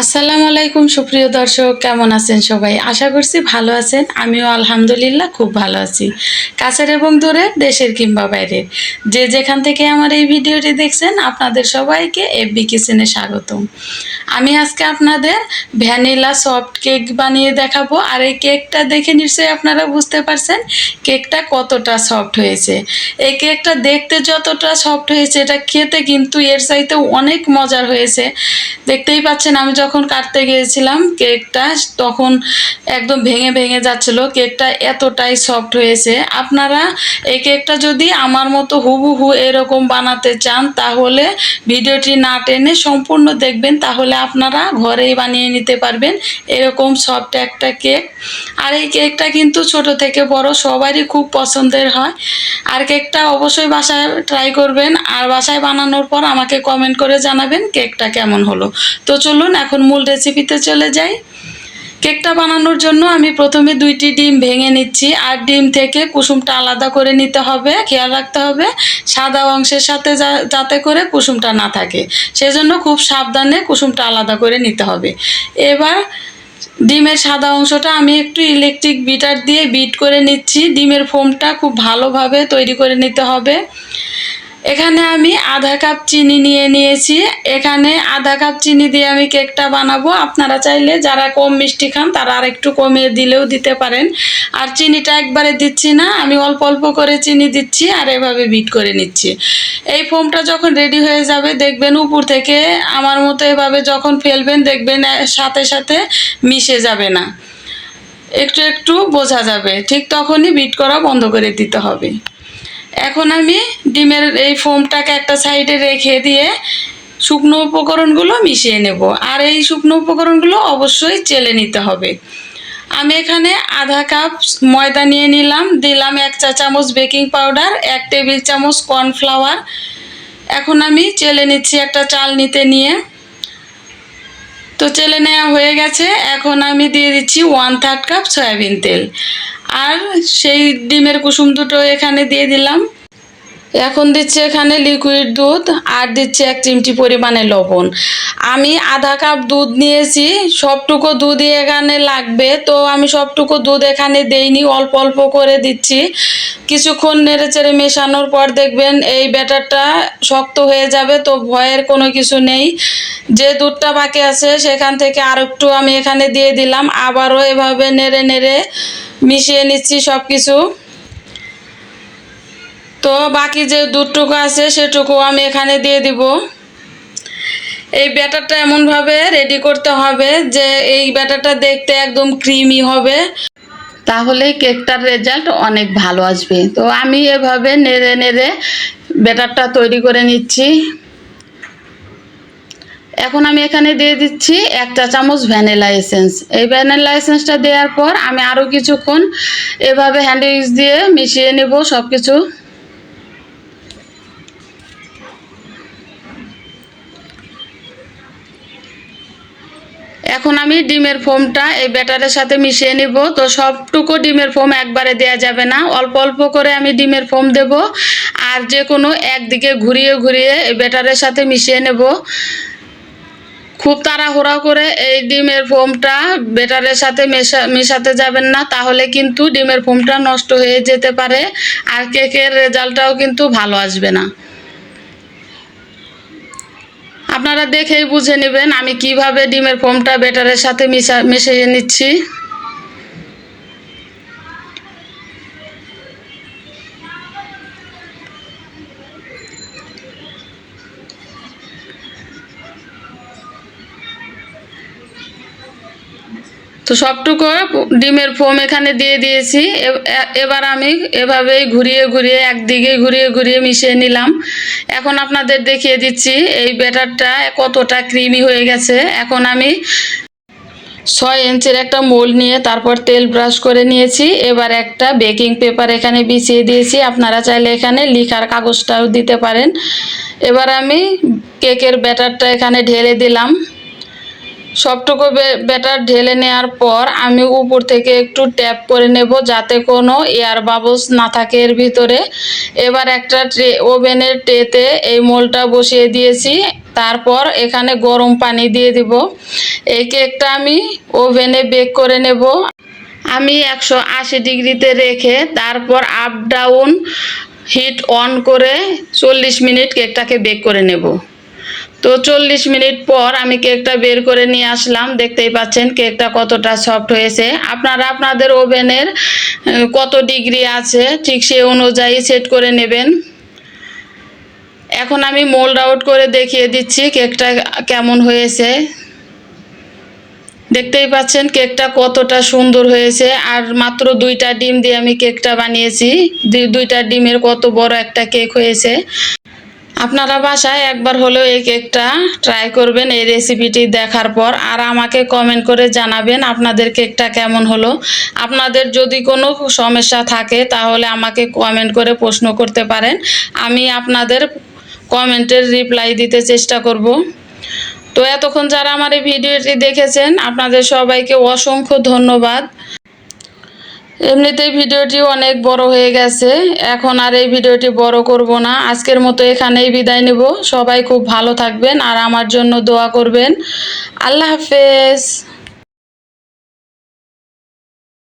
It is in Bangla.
আসসালামু আলাইকুম, সুপ্রিয় দর্শক, কেমন আছেন সবাই? আশা করছি ভালো আছেন। আমিও আলহামদুলিল্লাহ খুব ভালো আছি। কাছের এবং দূরে, দেশের কিংবা বাইরের যে যেখান থেকে আমার এই ভিডিওটি দেখছেন, আপনাদের সবাইকে এফবি কিচেনে স্বাগতম। আমি আজকে আপনাদের ভ্যানিলা সফট কেক বানিয়ে দেখাবো। আর এই কেকটা দেখে নিশ্চয়ই আপনারা বুঝতে পারছেন কেকটা কতটা সফট হয়েছে। এই কেকটা দেখতে যতটা সফট হয়েছে, এটা খেতে কিন্তু এর চাইতে অনেক মজার হয়েছে। দেখতেই পাচ্ছেন, আমি যখন কাটতে গিয়েছিলাম কেকটা, তখন একদম ভেঙে ভেঙে যাচ্ছিল। কেকটা এতটাই সফট হয়েছে। আপনারা এই কেকটা যদি আমার মতো হুবহু এরকম বানাতে চান, তাহলে ভিডিওটি না টেনে সম্পূর্ণ দেখবেন, তাহলে আপনারা ঘরেই বানিয়ে নিতে পারবেন। এরকম সফট একটা কেক। আর এই কেকটা কিন্তু ছোট থেকে বড়, সবারই খুব পছন্দের হয়। আর কেকটা অবশ্যই বাসায় ট্রাই করবেন। আর বাসায় বানানোর পর আমাকে কমেন্ট করে জানাবেন কেকটা কেমন হলো। তো চলুন, এখন মূল রেসিপিতে চলে যাই। কেকটা বানানোর জন্য আমি প্রথমে দুইটি ডিম ভেঙে নিচ্ছি। আর ডিম থেকে কুসুমটা আলাদা করে নিতে হবে, খেয়াল রাখতে হবে, সাদা অংশের সাথে যাতে করে কুসুমটা না থাকে। সেজন্য খুব সাবধানে কুসুমটা আলাদা করে নিতে হবে। এবার ডিমের সাদা অংশটা আমি একটু ইলেকট্রিক বিটার দিয়ে বিট করে নিচ্ছি। ডিমের ফোমটা খুব ভালোভাবে তৈরি করে নিতে হবে। এখানে আমি আধা কাপ চিনি নিয়ে নিয়েছি। এখানে আধা কাপ চিনি দিয়ে আমি কেকটা বানাবো। আপনারা চাইলে যারা কম মিষ্টি খান, তারা আর একটু কমিয়ে দিলেও দিতে পারেন। আর চিনিটা একবারে দিচ্ছি না, আমি অল্প অল্প করে চিনি দিচ্ছি আর এভাবে বিট করে নিচ্ছি। এই ফোমটা যখন রেডি হয়ে যাবে, দেখবেন উপর থেকে আমার মতো এভাবে যখন ফেলবেন, দেখবেন সাথে সাথে মিশে যাবে না। একটু একটু বোঝা যাবে। ঠিক তখনই বিট করা বন্ধ করে দিতে হবে। এখন আমি ডিমের এই ফোমটাকে একটা সাইডে রেখে দিয়ে শুকনো উপকরণগুলো মিশিয়ে নেব। আর এই শুকনো উপকরণগুলো অবশ্যই চেলে নিতে হবে। আমি এখানে আধা কাপ ময়দা নিয়ে নিলাম। দিলাম এক চা চামচ বেকিং পাউডার, এক টেবিল চামচ কর্নফ্লাওয়ার। এখন আমি চেলে নিচ্ছি একটা চাল নিতে নিয়ে। তো চেলে নেওয়া হয়ে গেছে। এখন আমি দিয়ে দিচ্ছি ওয়ান থার্ড কাপ সয়াবিন তেল। আর সেই ডিমের কুসুম দুটো এখানে দিয়ে দিলাম। এখন দিচ্ছি এখানে লিকুইড দুধ আর দিচ্ছি এক চিমটি পরিমাণে লবণ। আমি আধা কাপ দুধ নিয়েছি, সবটুকু দুধই এখানে লাগবে, তো আমি সবটুকু দুধ এখানে দেইনি, অল্প অল্প করে দিচ্ছি। কিছুক্ষণ নেড়ে চেড়ে মেশানোর পর দেখবেন এই ব্যাটারটা শক্ত হয়ে যাবে, তো ভয়ের কোনো কিছু নেই। যে দুধটা বাকি আছে সেখান থেকে আর একটু আমি এখানে দিয়ে দিলাম, আবারও এভাবে নেড়ে নেড়ে মিশিয়ে নিচ্ছি সব কিছু তো বাকি যে দুধটুকু আছে, সেটুকু আমি এখানে দিয়ে দিব। এই ব্যাটারটা এমনভাবে রেডি করতে হবে যে এই ব্যাটারটা দেখতে একদম ক্রিমি হবে। তাহলে কেকটার রেজাল্ট অনেক ভালো আসবে। তো আমি এভাবে নেড়ে নেড়ে ব্যাটারটা তৈরি করে নিচ্ছি। এখন আমি এখানে দিয়ে দিচ্ছি এক চা চামচ ভ্যানিলা এসেন্স। এই ভ্যানিলা এসেন্সটা দেওয়ার পর আমি আরও কিছুক্ষণ এভাবে হ্যান্ড উইক্স দিয়ে মিশিয়ে নেব সব কিছু এখন আমি ডিমের ফোমটা এই ব্যাটারের সাথে মিশিয়ে নিব। তো সবটুকু ডিমের ফোম একবারে দেয়া যাবে না। অল্প অল্প করে আমি ডিমের ফোম দেব আর যে কোনো একদিকে ঘুরিয়ে ঘুরিয়ে এই ব্যাটারের সাথে মিশিয়ে নেব। খুব তাড়াহুড়া করে এই ডিমের ফোমটা বেটারের সাথে মেশা, মেশাতে যাবেন না, তাহলে কিন্তু ডিমের ফোমটা নষ্ট হয়ে যেতে পারে আর কেকের রেজাল্টটাও কিন্তু ভালো আসবে না। আপনারা দেখেই বুঝে নেবেন আমি কীভাবে ডিমের ফোমটা বেটারের সাথে মিশা মিশিয়ে নিচ্ছি। তো সবটুকু ডিমের ফোম এখানে দিয়ে দিয়েছি। এবার আমি এভাবেই ঘুরিয়ে ঘুরিয়ে একদিকে ঘুরিয়ে ঘুরিয়ে মিশিয়ে নিলাম। এখন আপনাদের দেখিয়ে দিচ্ছি এই ব্যাটারটা কতটা ক্রিমি হয়ে গেছে। এখন আমি ছয় ইঞ্চের একটা মোল নিয়ে তারপর তেল ব্রাশ করে নিয়েছি। এবার একটা বেকিং পেপার এখানে বিছিয়ে দিয়েছি। আপনারা চাইলে এখানে লিখার কাগজটাও দিতে পারেন। এবার আমি কেকের ব্যাটারটা এখানে ঢেলে দিলাম। সবটুকু ব্যাটার ঢেলে নেওয়ার পর আমি উপর থেকে একটু ট্যাপ করে নেব যাতে কোনো এয়ার বাবলস না থাকে এর ভিতরে। এবার একটা ট্রে ওভেনের ট্রেতে এই মোলটা বসিয়ে দিয়েছি। তারপর এখানে গরম পানি দিয়ে দিব। এই কেকটা আমি ওভেনে বেক করে নেব। আমি একশো আশি ডিগ্রিতে রেখে তারপর আপ ডাউন হিট অন করে চল্লিশ মিনিট কেকটাকে বেক করে নেব। তো চল্লিশ মিনিট পর আমি কেকটা বের করে নিয়ে আসলাম। দেখতেই পাচ্ছেন কেকটা কতটা সফট হয়েছে। আপনারা আপনাদের ওভেনের কত ডিগ্রি আছে, ঠিক সেই অনুযায়ী সেট করে নেবেন। এখন আমি মোল্ড আউট করে দেখিয়ে দিচ্ছি কেকটা কেমন হয়েছে। দেখতেই পাচ্ছেন কেকটা কতটা সুন্দর হয়েছে। আর মাত্র দুইটা ডিম দিয়ে আমি কেকটা বানিয়েছি। দুই- দুইটা ডিমের কত বড় একটা কেক হয়েছে। আপনারা বাসায় একবার হলেও এই কেকটা ট্রাই করবেন এই রেসিপিটি দেখার পর। আর আমাকে কমেন্ট করে জানাবেন আপনাদের কেকটা কেমন হলো। আপনাদের যদি কোনো সমস্যা থাকে, তাহলে আমাকে কমেন্ট করে প্রশ্ন করতে পারেন। আমি আপনাদের কমেন্টের রিপ্লাই দিতে চেষ্টা করব। তো এতক্ষণ যারা আমার এই ভিডিওটি দেখেছেন, আপনাদের সবাইকে অসংখ্য ধন্যবাদ। এমনিতেই ভিডিওটি অনেক বড় হয়ে গেছে। এখন আর এই ভিডিওটি বড় করব না। আজকের মতো এখানেই বিদায় নেব। সবাই খুব ভালো থাকবেন আর আমার জন্য দোয়া করবেন। আল্লাহ হাফেজ।